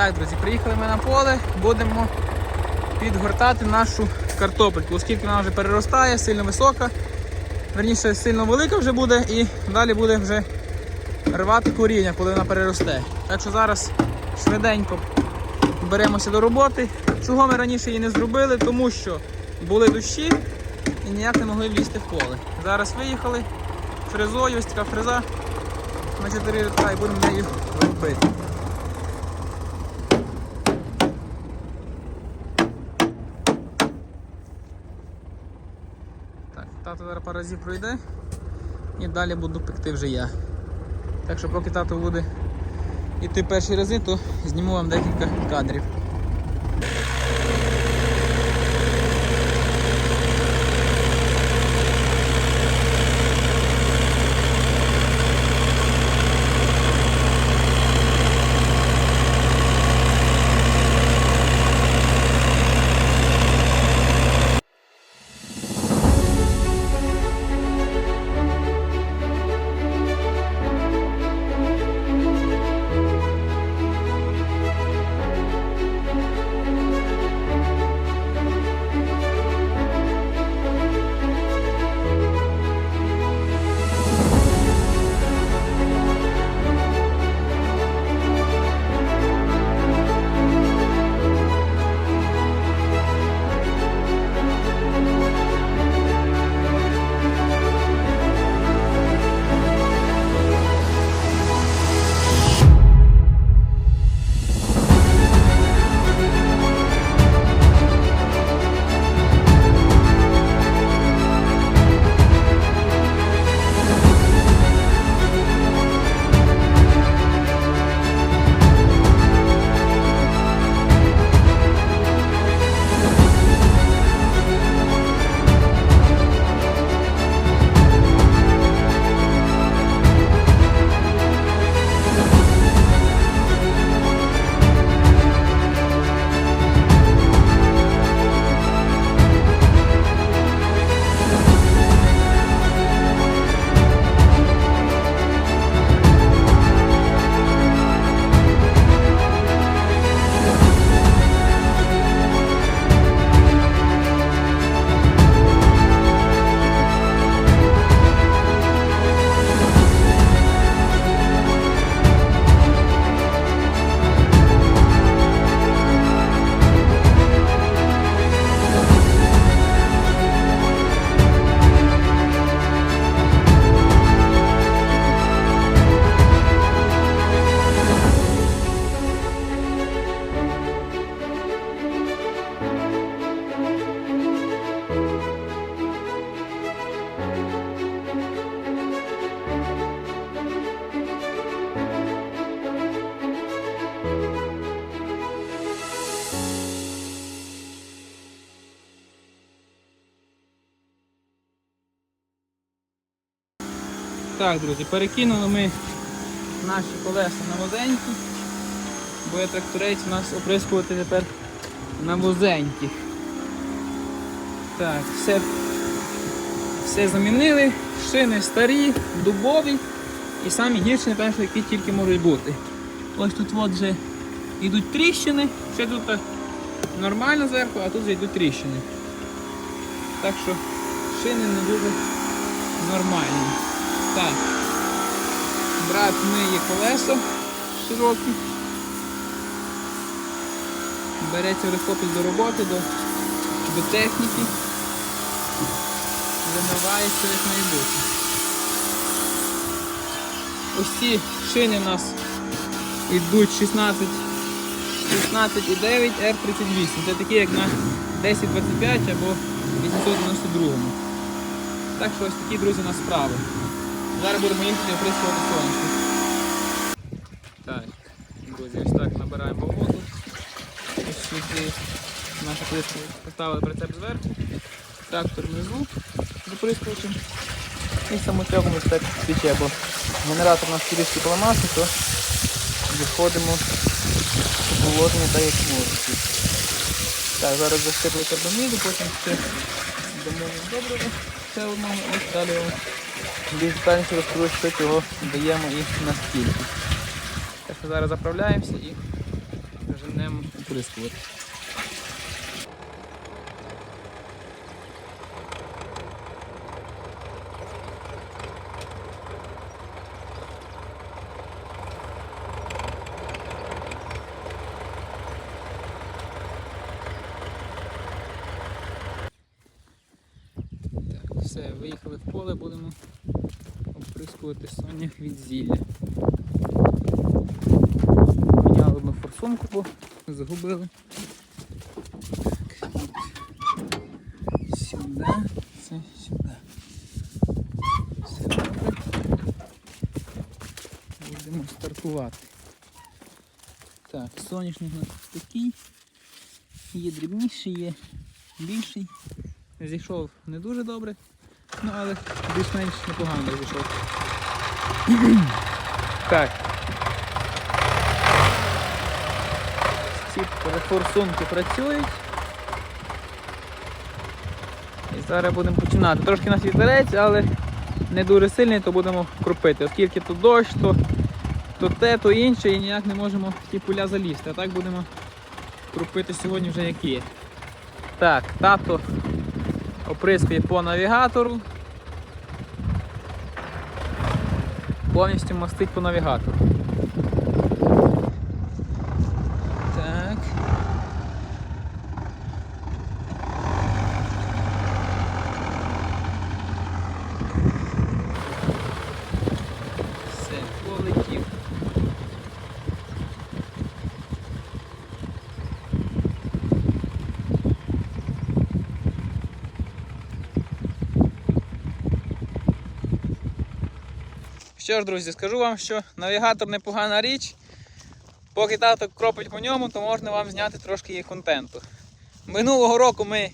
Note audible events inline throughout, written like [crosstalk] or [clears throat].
Так, друзі, приїхали ми на поле, будемо підгортати нашу картопельку, оскільки вона вже переростає, сильно висока, верніше сильно велика вже буде і далі буде вже рвати коріння, коли вона переросте. Так що зараз швиденько беремося до роботи. Чого ми раніше її не зробили? Тому що були дощі і ніяк не могли влізти в поле. Зараз виїхали фрезою, ось така фреза на 4 рядка і будемо нею робити. Так, зараз разів пройде і далі буду пекти вже я. Так що поки тато буде йти перші рази, то зніму вам декілька кадрів. Так, друзі, перекинули ми наші колеса на возенькі, бо є тракторець у нас оприскувати тепер на возеньких. Так, все, все замінили, шини старі, дубові і самі гірші, напевно, які тільки можуть бути. Ось тут от вже йдуть тріщини, ще тут нормально зверху, а тут вже йдуть тріщини. Так що шини не дуже нормальні. Так. Брат миє колеса широкі. Береться легкопість до роботи, до, до техніки. Вимивається як бути. Ось ці шини у нас йдуть 16 16,9 R38. Це такі як на 1025 або 892. Так що ось такі, друзі, у нас справи. Зараз будемо їхати оприскувати сонце. Так, друзі, ось так набираємо воду. Ось сюди наша приску поставили прицеп зверху, трактор внизу з оприскувачем і самотягом ось так свіче, бо генератор у нас трішки поламався, то виходимо в положення так, як можуть. Так, зараз засиплю карбаміду, потім ще дамо добре ще одного, ось далі більш детальніше розкажу, цього даємо і наскільки. Так що зараз заправляємося і женемо оприскувати. Так, все, виїхали в поле, будемо оприскувати сонях від зілля. Міняли ми форсунку, бо загубили. Так. Сюди, це сюди. Все. Будемо стартувати. Так, соняшник у нас такий. Є дрібніший, є більший. Зійшов не дуже добре, ну але більш-менш непогано зійшов. Так. Ці форсунки працюють. І зараз будемо починати. Трошки нас вітерець, але не дуже сильний, то будемо кропити. Оскільки тут дощ, то, то те, то інше, і ніяк не можемо в ті поля залізти. А так будемо кропити сьогодні вже як є. Так, тато оприскує по навігатору. Повністю мастить по навігатору. Так. Все, полетів. Що ж, друзі, скажу вам, що навігатор непогана річ. Поки тато кропить по ньому, то можна вам зняти трошки є контенту. Минулого року ми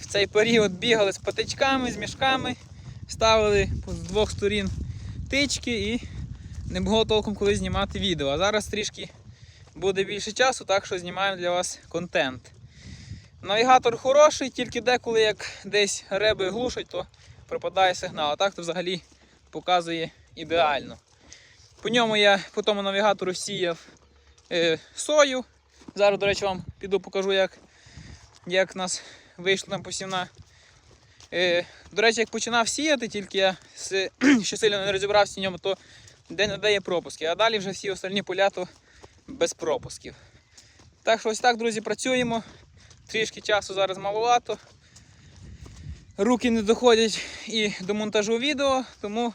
в цей період бігали з патичками, з мішками, ставили з двох сторін тички і не було толком коли знімати відео. А зараз трішки буде більше часу, так що знімаємо для вас контент. Навігатор хороший, тільки деколи як десь реби глушать, то пропадає сигнал. А так то взагалі показує ідеально. По ньому я по тому навігатору сіяв е, сою. Зараз, до речі, вам піду покажу, як, як нас вийшла там посівна. Е, до речі, як починав сіяти, тільки я с- [clears throat] ще сильно не розібрався в ньому, то де-не-де є пропуски. А далі вже всі остальні поля то без пропусків. Так що ось так, друзі, працюємо. Трішки часу зараз маловато. Руки не доходять і до монтажу відео, тому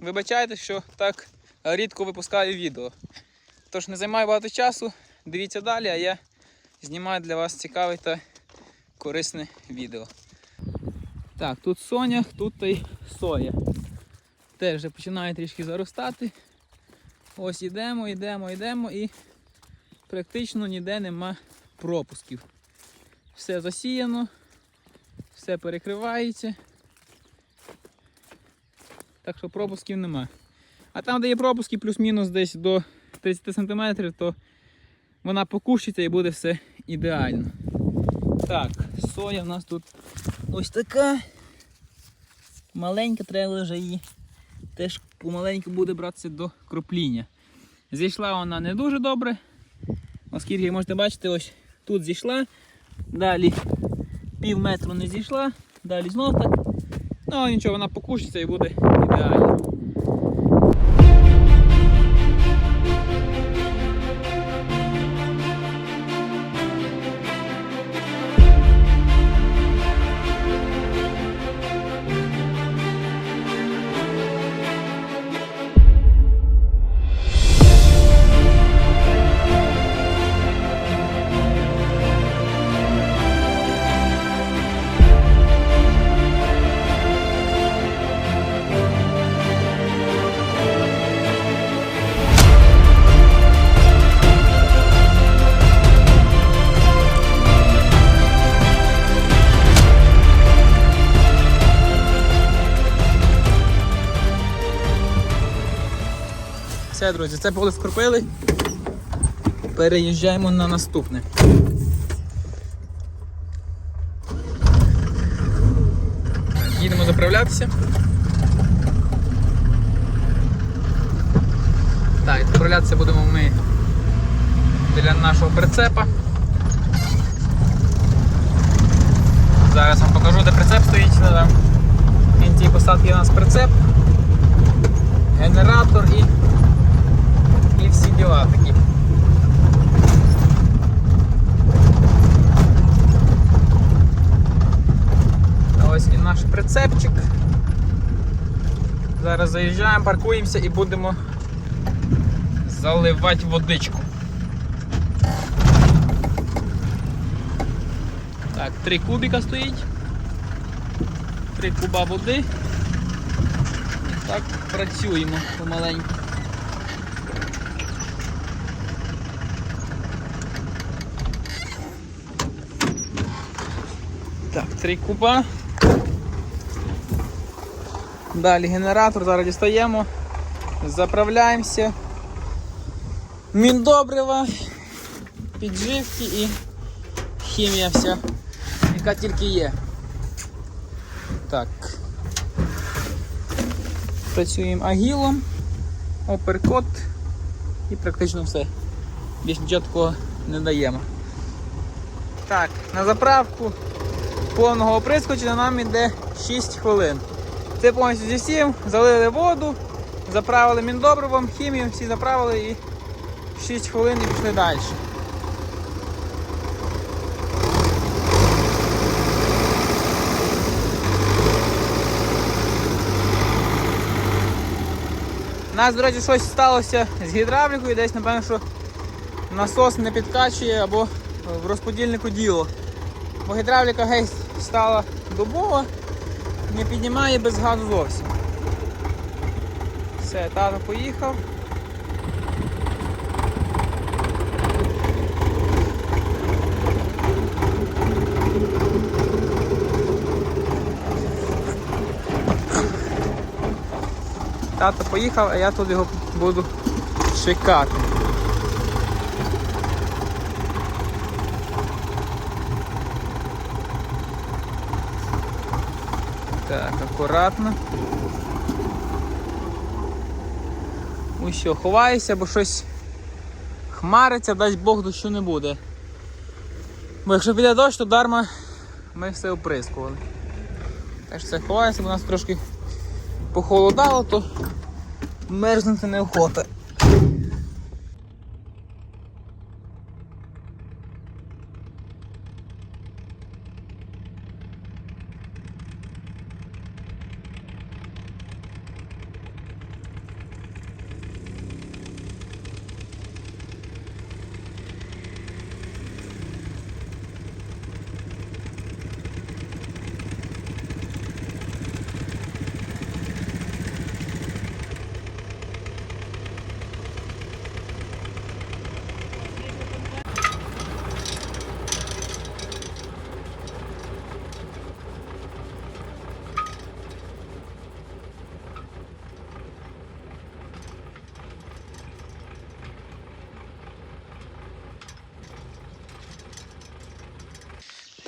вибачайте, що так рідко випускаю відео. Тож не займаю багато часу, дивіться далі, а я знімаю для вас цікаве та корисне відео. Так, тут сонях, тут та й соя. Теж вже починає трішки заростати. Ось йдемо, йдемо, йдемо і практично ніде нема пропусків. Все засіяно, все перекривається. Так що пропусків нема. А там, де є пропуски, плюс-мінус десь до 30 см, то вона покущиться і буде все ідеально. Так, соя в нас тут ось така. Маленька, треба вже її теж помаленьку буде братися до кропління. Зійшла вона не дуже добре, оскільки, можете бачити, ось тут зійшла, далі пів метру не зійшла, далі знов так. Ну, але нічого, вона покушиться і буде ідеально. Друзі, це поле скропили. Переїжджаємо на наступне. Їдемо заправлятися. Так, заправлятися будемо ми біля нашого прицепа. Зараз вам покажу, де прицеп стоїть. В кінці посадки у нас прицеп, генератор і, і всі діла такі. Ось і наш прицепчик. Зараз заїжджаємо, паркуємося і будемо заливати водичку. Так, три кубіка стоїть. Три куба води. І так працюємо помаленьку. Так, три куба. Далі генератор, зараз дістаємо, заправляємося. Міндобрива, підживки і хімія вся, яка тільки є. Так. Працюємо агілом, оперкот і практично все. Більш нічого такого не даємо. Так, на заправку повного оприскувача нам йде 6 хвилин. Це повністю зі всім, залили воду, заправили міндобривом, хімію, всі заправили і 6 хвилин і пішли далі. У нас, до речі, щось сталося з гідравлікою, десь, напевно, що насос не підкачує або в розподільнику діло. Бо гідравліка геть стала дубова, не піднімає без газу зовсім. Все, тато поїхав. Тато поїхав, а я тут його буду чекати. Так, акуратно. Ось що, ховаюся, бо щось хмариться, дасть Бог дощу не буде. Бо якщо піде дощ, то дарма ми все оприскували. Так що це ховаюся, бо нас трошки похолодало, то мерзнути неохота.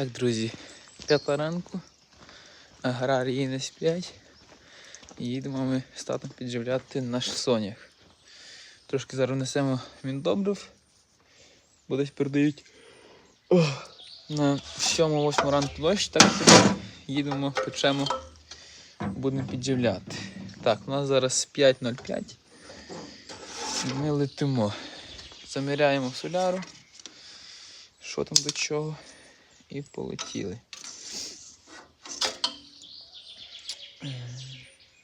Так, друзі, п'ята ранку, аграрії не сплять. І їдемо ми з татом підживляти наш сонях. Трошки зараз несемо міндобрив, бо десь передають о, на 7-8 ранку дощ, так їдемо, печемо, будемо підживляти. Так, у нас зараз 5.05. Ми летимо. Заміряємо соляру. Що там до чого? І полетіли.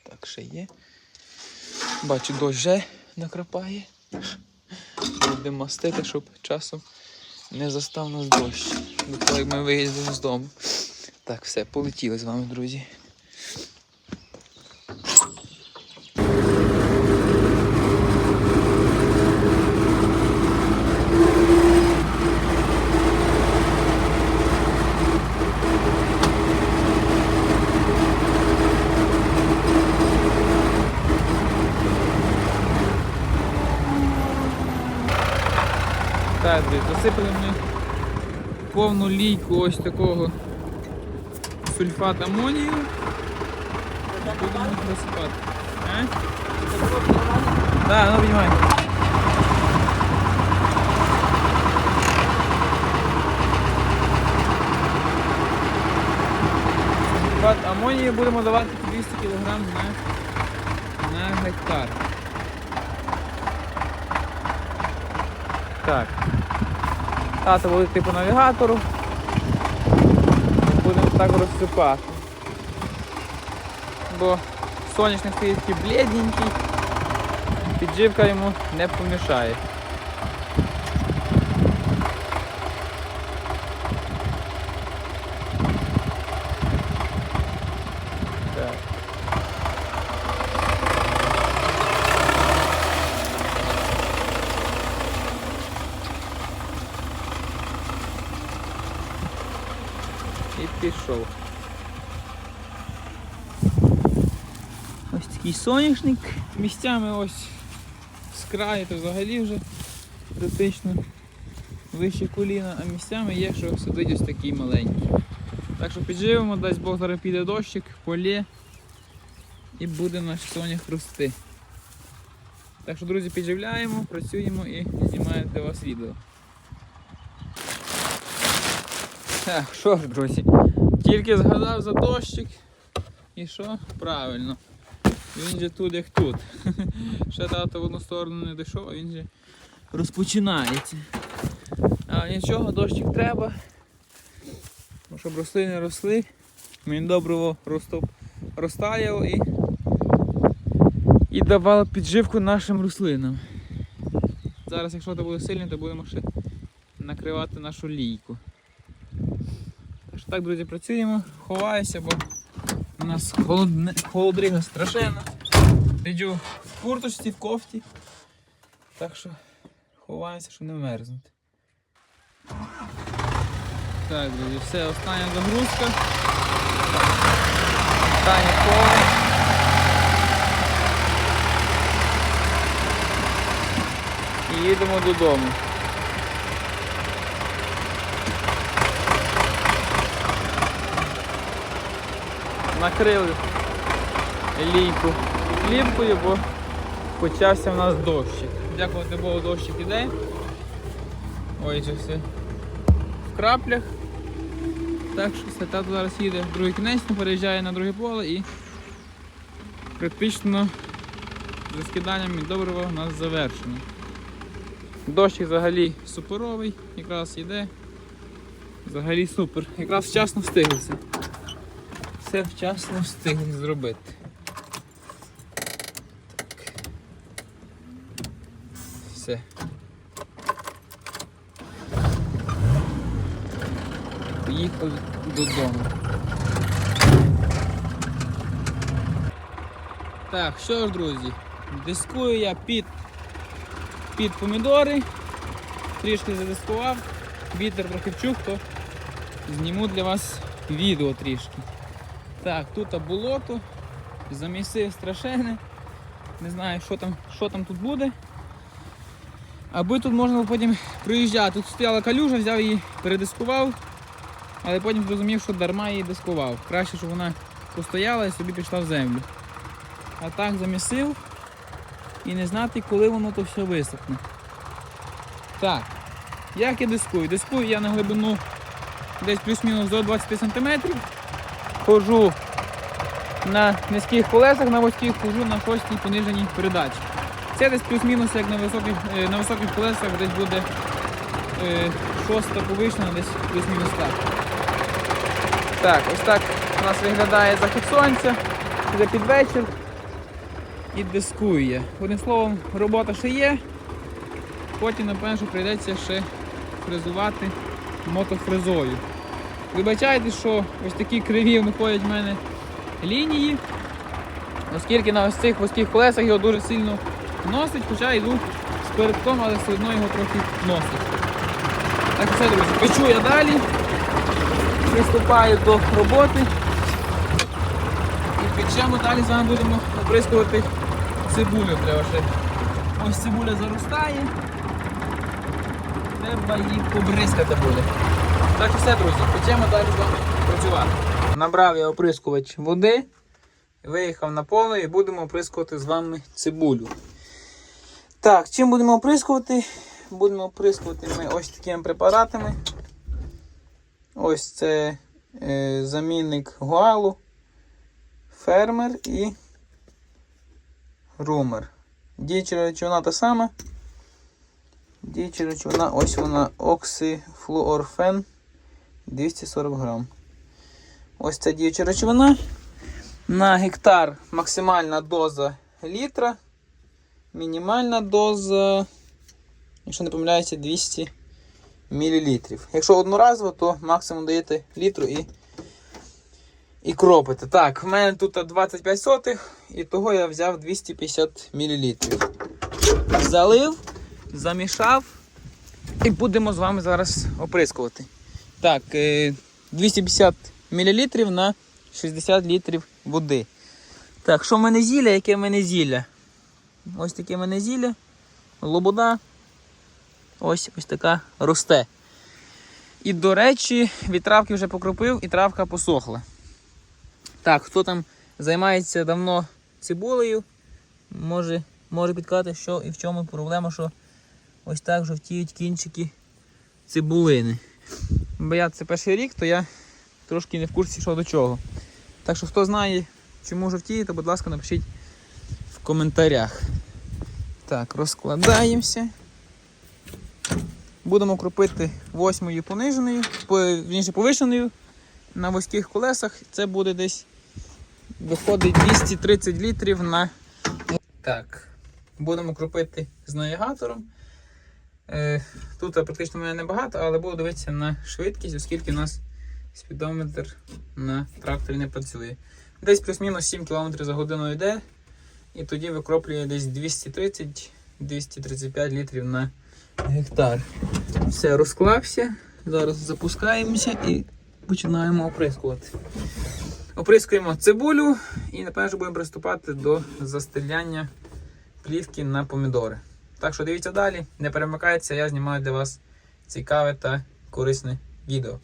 Так, ще є. Бачу, дощ вже накрапає. Будемо мастити, щоб часом не застав нас дощ. До того, як ми виїздимо з дому. Так, все, полетіли з вами, друзі. насипали мені повну лійку ось такого сульфат амонію. Будемо насипати. Так, е? ну піднімай. Сульфат амонії будемо давати 200 кг на, на гектар. Так. Тато буде йти по навігатору. Будемо так розсипати. Бо соняшник стоїть блідненький, підживка йому не помішає. Так. І пішов. Ось такий соняшник. Місцями ось з краю, то взагалі вже практично вище коліна, а місцями є, що сидить ось такий маленький. Так що підживемо, дасть Бог зараз піде дощик, полє і буде наш сонях рости. Так що, друзі, підживляємо, працюємо і знімаю для вас відео. Так, що ж, друзі, тільки згадав за дощик. І що? Правильно. Він же тут як тут. [laughs] Ще тато в одну сторону не дійшов, він же розпочинається. А нічого, дощик треба. Щоб рослини росли. Він добриво розтаяло і, і давало підживку нашим рослинам. Зараз, якщо це буде сильно, то будемо ще накривати нашу лійку. Так друзі, працюємо, ховаюся, бо у нас холодне, холодрига страшенна. Сиджу в курточці, в кофті. Так що ховаюся, щоб не мерзнути. Так, друзі, все, остання загрузка. Останнє поле. І їдемо додому. Накрили лійку плівкою, бо почався в нас дощик. Дякувати Богу, дощик іде. Ой, це все в краплях. Так що все, тато зараз їде в другий кінець, переїжджає на друге поле і практично з розкиданням добрива у нас завершено. Дощик взагалі суперовий, якраз йде. Взагалі супер. Якраз вчасно встиглися. Все вчасно встигли зробити. Так. Все. Поїхали додому. Так, що ж, друзі, дискую я під, під помідори, трішки задискував, вітер трохи вчух, то зніму для вас відео трішки. Так, тут болото, замісив страшенне, не знаю, що там, що там тут буде. Аби тут можна потім проїжджати. Тут стояла калюжа, взяв її, передискував, але потім зрозумів, що дарма її дискував. Краще, щоб вона постояла і собі пішла в землю. А так замісив і не знати, коли воно то все висохне. Так, як я дискую? Дискую я на глибину десь плюс-мінус до 20 см. Хожу на низьких колесах, на вузьких хожу на шостій пониженій передачі. Це десь плюс-мінус, як на високих, е, на високих колесах десь буде е, шоста повишена, десь плюс-мінус так. Так, ось так у нас виглядає захід сонця, вже під вечір і дискує. Одним словом, робота ще є. Потім, напевно, прийдеться ще фрезувати мотофрезою. Вибачайте, що ось такі криві виходять в мене лінії, оскільки на ось цих вузьких колесах його дуже сильно носить, хоча йду з передком, але все одно його трохи носить. Так все, друзі, печу я далі, приступаю до роботи і печемо далі з вами будемо оприскувати цибулю. Треба ще. Ось цибуля заростає. Треба її побризкати буде. Так що все, друзі, почнемо далі з вами працювати. Набрав я оприскувач води, виїхав на поле і будемо оприскувати з вами цибулю. Так, чим будемо оприскувати? Будемо оприскувати ми ось такими препаратами. Ось це е, замінник гуалу. фермер і грумер. Діюча речовина та сама. Діюча речовина, ось вона оксифлуорфен 240 грам. Ось ця діюча речовина. На гектар максимальна доза літра. Мінімальна доза, якщо не помиляюся, 200 мл. Якщо одноразово, то максимум даєте літру і, і кропите. Так, в мене тут 25 сотих, і того я взяв 250 мл. Залив, замішав і будемо з вами зараз оприскувати. Так, е, 250 мл на 60 літрів води. Так, що в мене зілля? Яке в мене зілля? Ось таке в мене зілля. Лобода. Ось ось така росте. І, до речі, від травки вже покропив і травка посохла. Так, хто там займається давно цибулею, може, може підказати, що і в чому проблема, що ось так жовтіють кінчики цибулини. Бо я це перший рік, то я трошки не в курсі, що до чого. Так що, хто знає, чому жовтіє, то, будь ласка, напишіть в коментарях. Так, розкладаємося. Будемо кропити восьмою пониженою, по, вірніше повишеною на вузьких колесах. Це буде десь виходить 230 літрів на. Так, будемо кропити з навігатором. Е, тут практично в мене небагато, але буду дивитися на швидкість, оскільки у нас спідометр на тракторі не працює. Десь плюс-мінус 7 км за годину йде, і тоді викроплює десь 230-235 літрів на гектар. Все, розклався. Зараз запускаємося і починаємо оприскувати. Оприскуємо цибулю і напевно будемо приступати до застеляння плівки на помідори. Так що дивіться далі, не перемикайтеся, я знімаю для вас цікаве та корисне відео.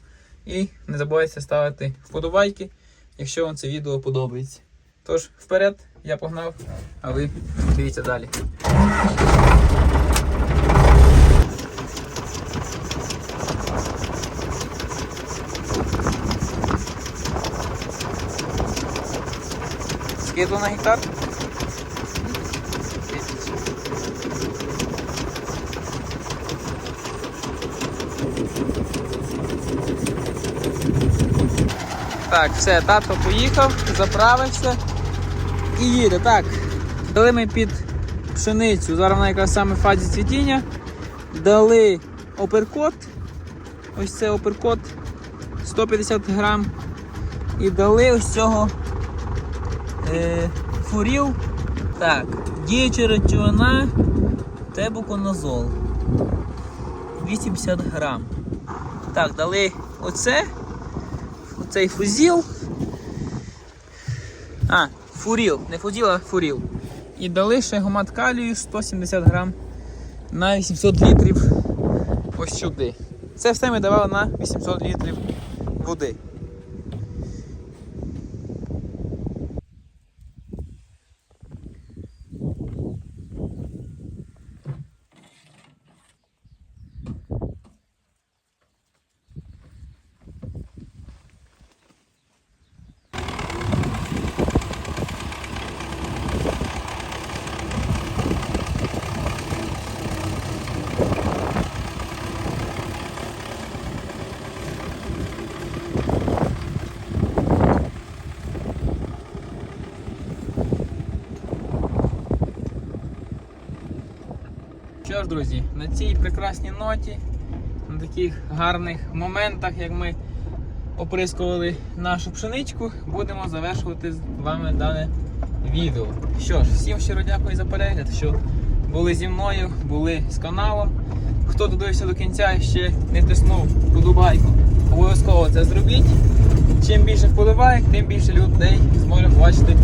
І не забувайте ставити вподобайки, якщо вам це відео подобається. Тож, вперед, я погнав, а ви дивіться далі. Скиду на гектар? Так, все, тато поїхав, заправився і їде. Так, дали ми під пшеницю. Зараз вона якраз саме в фазі цвітіння. Дали оперкот. Ось це оперкот 150 грам. І дали ось цього е, фуріл. Так, діюча речовина тебуконазол. 250 грам. Так, дали оце. Оцей фузіл. А, фуріл. Не фузіл, а фуріл. І дали ще калію 170 грам на 800 літрів ось сюди. Це все ми давали на 800 літрів води. Що ж, друзі, на цій прекрасній ноті, на таких гарних моментах, як ми оприскували нашу пшеничку, будемо завершувати з вами дане відео. Що ж, всім щиро дякую за перегляд, що були зі мною, були з каналом. Хто додивився до кінця і ще не тиснув вподобайку, обов'язково це зробіть. Чим більше вподобайок, тим більше людей зможе побачити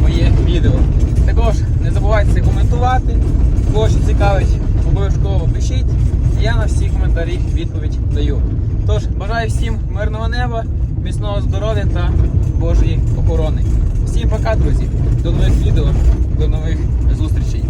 моє відео. Також не забувайте коментувати. Кого що цікавить, обов'язково пишіть. Я на всі коментарі відповідь даю. Тож, бажаю всім мирного неба, міцного здоров'я та Божої охорони. Всім пока, друзі! До нових відео, до нових зустрічей.